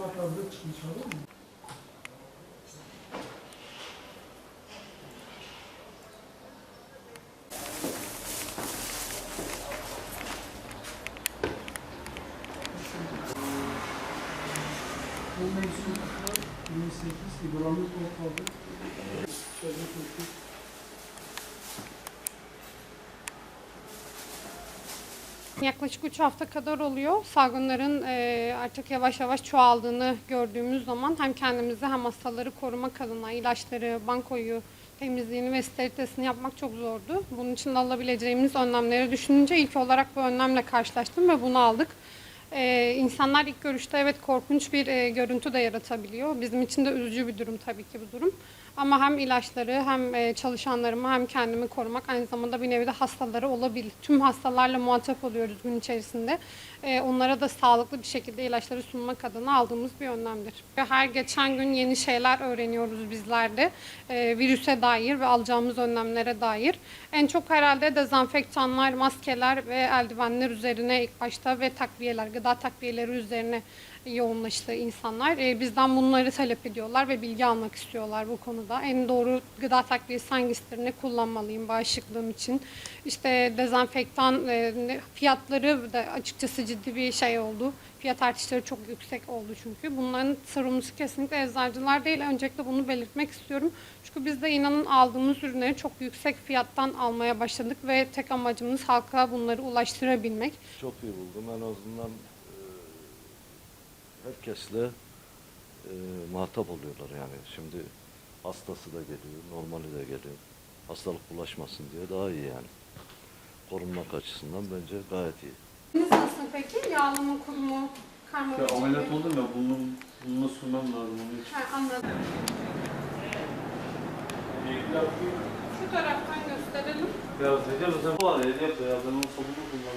fotoğraflarda çıkmış olur mu? Bu mevzu 28 İbrahim Topal'da Çözüm Yaklaşık 3 hafta kadar oluyor. Salgınların e, artık yavaş yavaş çoğaldığını gördüğümüz zaman hem kendimizi hem hastaları korumak adına ilaçları, bankoyu, temizliğini ve sterilitesini yapmak çok zordu. Bunun için alabileceğimiz önlemleri düşününce ilk olarak bu önlemle karşılaştım ve bunu aldık. Ee, insanlar ilk görüşte evet korkunç bir e, görüntü de yaratabiliyor. Bizim için de üzücü bir durum tabii ki bu durum. Ama hem ilaçları hem e, çalışanlarımı hem kendimi korumak aynı zamanda bir nevi de hastaları olabilir. Tüm hastalarla muhatap oluyoruz gün içerisinde. E, onlara da sağlıklı bir şekilde ilaçları sunmak adına aldığımız bir önlemdir. Her geçen gün yeni şeyler öğreniyoruz bizler de. E, virüse dair ve alacağımız önlemlere dair. En çok herhalde dezenfektanlar, maskeler ve eldivenler üzerine ilk başta ve takviyeler, gıda takviyeleri üzerine yoğunlaştı insanlar. E, bizden bunları talep ediyorlar ve bilgi almak istiyorlar bu konuda. En doğru gıda takviyesi hangisidir, ne kullanmalıyım bağışıklığım için. İşte dezenfektan e, fiyatları da açıkçası ciddi bir şey oldu. Fiyat artışları çok yüksek oldu çünkü. Bunların sorumlusu kesinlikle eczacılar değil. Öncelikle bunu belirtmek istiyorum. Çünkü biz de inanın aldığımız ürünleri çok yüksek fiyattan almaya başladık ve tek amacımız halka bunları ulaştırabilmek. Çok iyi buldum. En azından e, herkesle e, muhatap oluyorlar yani. Şimdi hastası da geliyor, normali de geliyor. Hastalık bulaşmasın diye daha iyi yani. Korunmak açısından bence gayet iyi. Nasıl peki? Yağlı mı, kuru mu, karma Ya ameliyat oldum ya bunun bununla sürmem lazım onun için. Ha, anladım. Şu taraftan gösterelim. Ya Recep sen bu var ya Recep ya ben onun sabunu kullanmıyorum.